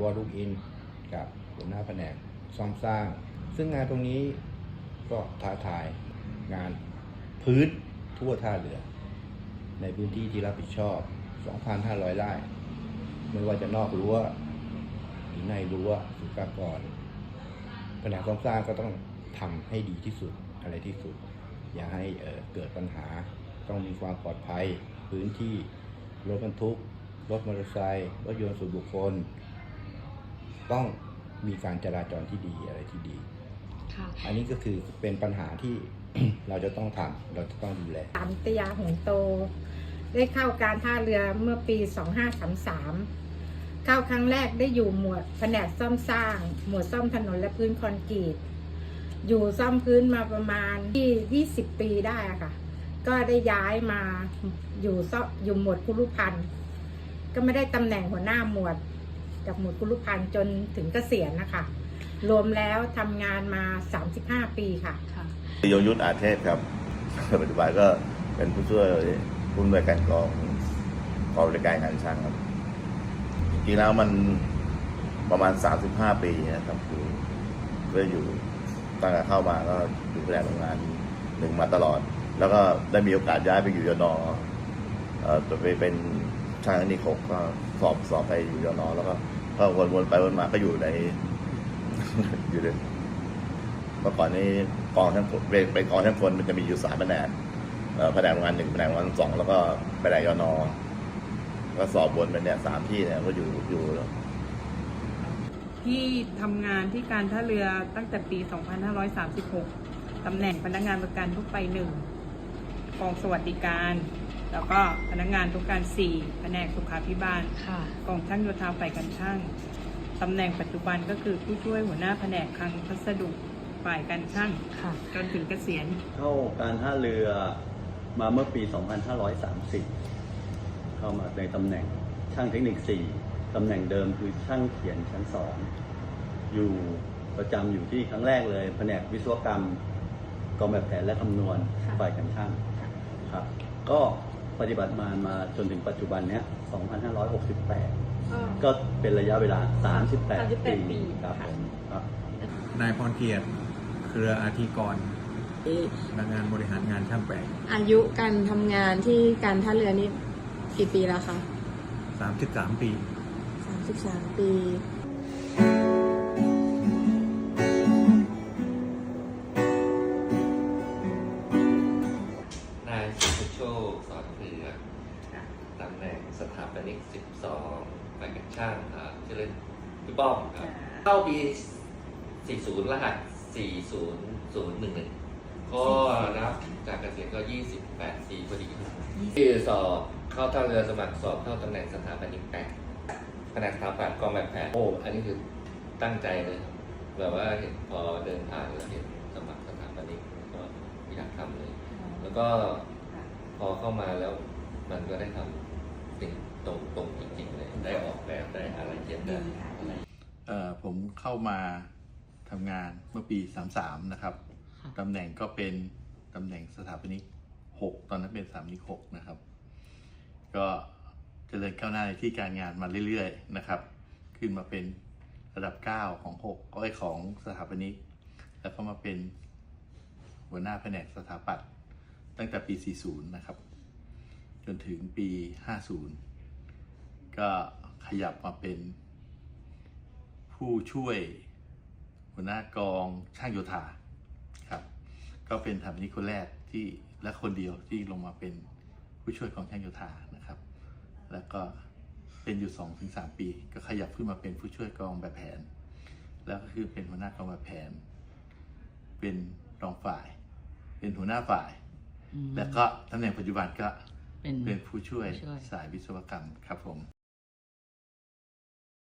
วอลูกอินกับหัวหน้าแผนกซ่อมสร้าง ซึ่งงานตรงนี้ก็ท้าทายงานพื้นทั่วท่าเรือ ในพื้นที่ที่รับผิดชอบ 2,500 ไร่ ไม่ว่าจะนอกรั้วหรือในรั้วสุกากรแผนกซ่อมสร้างก็ต้องทำให้ดีที่สุดอะไรที่สุด อย่าให้เอ่อเกิดปัญหาต้องมีความปลอดภัยพื้นที่รถบรรทุกรถมอเตอร์ไซค์รถยนต์ส่วนบุคคล ต้องมีการจราจรที่ดีอะไรที่ดีค่ะอันนี้ก็คือเป็นปัญหาที่เราจะต้องทำเราจะต้องดูแลสันตยาหงโต ได้เข้าการท่าเรือเมื่อปี 2533 เข้าครั้งแรกได้อยู่หมวดแผนกซ่อมสร้าง หมวดซ่อมถนนและพื้นคอนกรีต อยู่ซ่อมพื้นมาประมาณที่20 ปีได้อะค่ะ ก็ได้ย้ายมาอยู่ซ่อมอยู่หมวดคุรุพันธ์ก็ไม่ได้ตำแหน่งหัวหน้าหมวด กับหมวดคุรุพันธ์จนถึงเกษียณนะคะ รวมแล้วทำงานมา 35 ปีค่ะค่ะ ยงยุทธอาเทศครับ ปัจจุบันก็เป็นผู้ช่วยผู้อำนวยการกองกองบริการงานช่างครับจริงๆแล้วมันประมาณ 35 ปีนะครับคือก็อยู่ตั้งแต่เข้ามาก็อยู่แผนกโรงงานหนึ่งมาตลอด แล้วก็ได้มีโอกาสย้ายไปอยู่ยนอเอ่อไปเป็นช่างเทคนิคหกก็สอบสอบไปอยู่ยนอแล้วก็ ก็วนๆไปวนมาก็อยู่ใน อยู่ในเมื่อก่อนนี้กองช่างเป็นเป็นกองช่างกลมันจะมีอยู่สามแผนกแผนกโรงงานหนึ่งแผนกโรงงานสองแล้วก็แผนกยนอก็สอบวนไปเนี่ยสามที่เนี่ยก็อยู่อยู่ที่ทำงานที่การท่าเรือตั้งแต่ปี 2536 ตำแหน่งพนักงานประกันทุกไปหนึ่งกองสวัสดิการ แล้วก็พนักงานทุกการสี่แผนกสุขาพิบาลค่ะ กองช่างโยธาฝ่ายการช่างตำแหน่งปัจจุบันก็คือผู้ช่วยหัวหน้าแผนกคลังพัสดุฝ่ายการช่างค่ะ จนถึงเกษียณ เข้าการท่าเรือมาเมื่อปี 2530 เข้ามาในตำแหน่งช่างเทคนิค 4 ตำแหน่งเดิมคือช่างเขียนชั้น 2 อยู่ประจำอยู่ที่ครั้งแรกเลย แผนกวิศวกรรมกองแบบแผนและคำนวณค่ะฝ่ายการช่างครับ ก็ ปฏิบัติมามาจนถึงปัจจุบันเนี้ย 2568 ก็เป็นระยะเวลา 38 ปีครับผมครับนายพรเกียรติเครืออาทิกรพนักงานบริหารงานช่างแปลงอายุการทำงานที่การท่าเรือนี่กี่ปีแล้วคะ 33 ปี 33 ปี สถาปนิก 12ฝ่ายการช่างครับชื่อเล่นพี่ป้อมครับ เข้าปี 40 รหัส 40011 ก็นับจากเกษียณก็ 28ปีพอดีครับที่สอบเข้าท่าเรือสมัครสอบเข้าตำแหน่งสถาปนิกแปดแผนกสถาปัตย์กองแบบแผนโอ้อันนี้คือตั้งใจเลยครับแบบว่าเห็นพอเดินผ่านแล้วเห็นสมัครสถาปนิกก็อยากทำเลย แล้วก็พอเข้ามาแล้วมันก็ได้ทำ สิ่งตรงตรงๆจริงๆเลย ได้ออกแบบได้อะไรเทียบได้เอ่อผมเข้ามาทำงานเมื่อปี 33 นะครับตำแหน่งก็เป็นตำแหน่งสถาปนิก 6 ตอนนั้นเป็นสถาปนิก 6 นะครับ ก็เจริญก้าวหน้าในที่การงานมาเรื่อยๆนะครับ ขึ้นมาเป็นระดับ 9 ของ6ก็ไอของสถาปนิก แล้วก็มาเป็นหัวหน้าแผนกสถาปัตย์ตั้งแต่ปี 40 นะครับ จนถึงปี 50 ก็ขยับมาเป็น ผู้ช่วยหัวหน้ากองช่างโยธาครับก็เป็นสถาปนิกคนแรกที่และคนเดียวที่ลงมาเป็นผู้ช่วยกองช่างโยธานะครับ แล้วก็เป็นอยู่2อถึงสปี ก็ขยับขึ้นมาเป็นผู้ช่วยกองแบบแผน แล้วก็คือเป็นหัวหน้ากองแบบแผน เป็นรองฝ่าย เป็นหัวหน้าฝ่าย แล้วก็ตำแหน่งปัจจุบันก็ เป็นเป็นผู้ช่วยผู้ช่วยสายวิศวกรรมครับผม